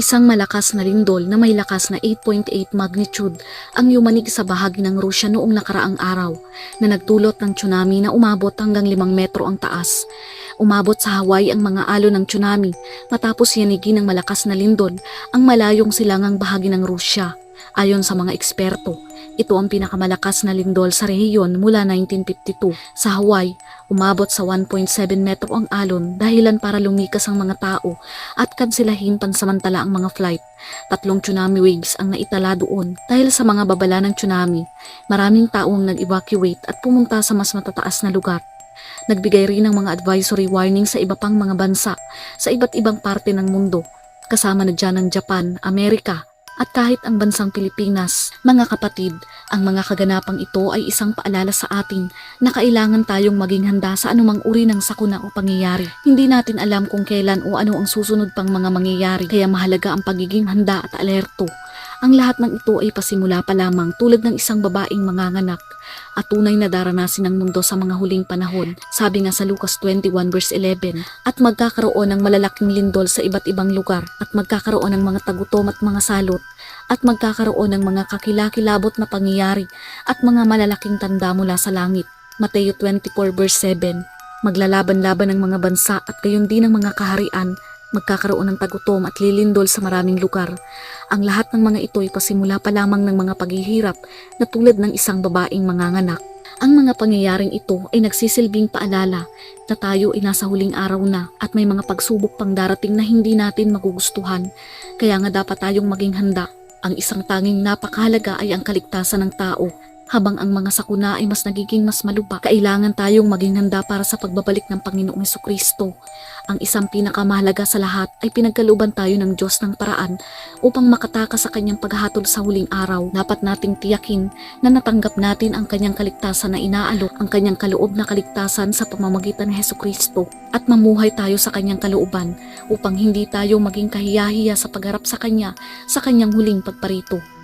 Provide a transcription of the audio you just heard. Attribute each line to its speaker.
Speaker 1: Isang malakas na lindol na may lakas na 8.8 magnitude ang yumanig sa bahagi ng Rusya noong nakaraang araw na nagdulot ng tsunami na umabot hanggang 5 metro ang taas. Umabot sa Hawaii ang mga alon ng tsunami matapos yanigin ng malakas na lindol ang malayong silangang bahagi ng Rusya. Ayon sa mga eksperto, ito ang pinakamalakas na lindol sa rehiyon mula 1952. Sa Hawaii, umabot sa 1.7 metro ang alon dahilan para lumikas ang mga tao at kansilahin pansamantala ang mga flight. Tatlong tsunami waves ang naitala doon dahil sa mga babala ng tsunami. Maraming tao ang nag-evacuate at pumunta sa mas matataas na lugar. Nagbigay rin ng mga advisory warning sa iba pang mga bansa sa iba't ibang parte ng mundo. Kasama na dyan ang Japan, Amerika, at kahit ang bansang Pilipinas. Mga kapatid, ang mga kaganapang ito ay isang paalala sa atin na kailangan tayong maging handa sa anumang uri ng sakuna o pangyayari. Hindi natin alam kung kailan o ano ang susunod pang mga mangyayari kaya mahalaga ang pagiging handa at alerto. Ang lahat ng ito ay pasimula pa lamang tulad ng isang babaeng manganganak at tunay na daranasin ng mundo sa mga huling panahon, sabi nga sa Lucas 21 verse 11, at magkakaroon ng malalaking lindol sa iba't ibang lugar at magkakaroon ng mga tagutom at mga salot at magkakaroon ng mga kakilakilabot na pangyayari at mga malalaking tanda mula sa langit. Mateo 24 verse 7, maglalaban-laban ng mga bansa at gayon din ng mga kaharian magkakaroon ng tagutom at lilindol sa maraming lugar. Ang lahat ng mga ito ay pasimula pa lamang ng mga paghihirap na tulad ng isang babaeng manganganak. Ang mga pangyayaring ito ay nagsisilbing paalala na tayo ay nasa huling araw na at may mga pagsubok pang darating na hindi natin magugustuhan. Kaya nga dapat tayong maging handa. Ang isang tanging napakahalaga ay ang kaligtasan ng tao. Habang ang mga sakuna ay mas nagiging mas maluba, kailangan tayong maging handa para sa pagbabalik ng Panginoong Kristo. Ang isang pinakamahalaga sa lahat ay pinagkaluban tayo ng Diyos ng paraan upang makatakas sa kanyang paghatol sa huling araw. Dapat nating tiyakin na natanggap natin ang kanyang kaligtasan na inaalok, ang kanyang kaloob na kaligtasan sa pamamagitan ni Heso Kristo at mamuhay tayo sa kanyang kalooban upang hindi tayo maging kahiyahiya sa pagharap sa kanya sa kanyang huling pagparito.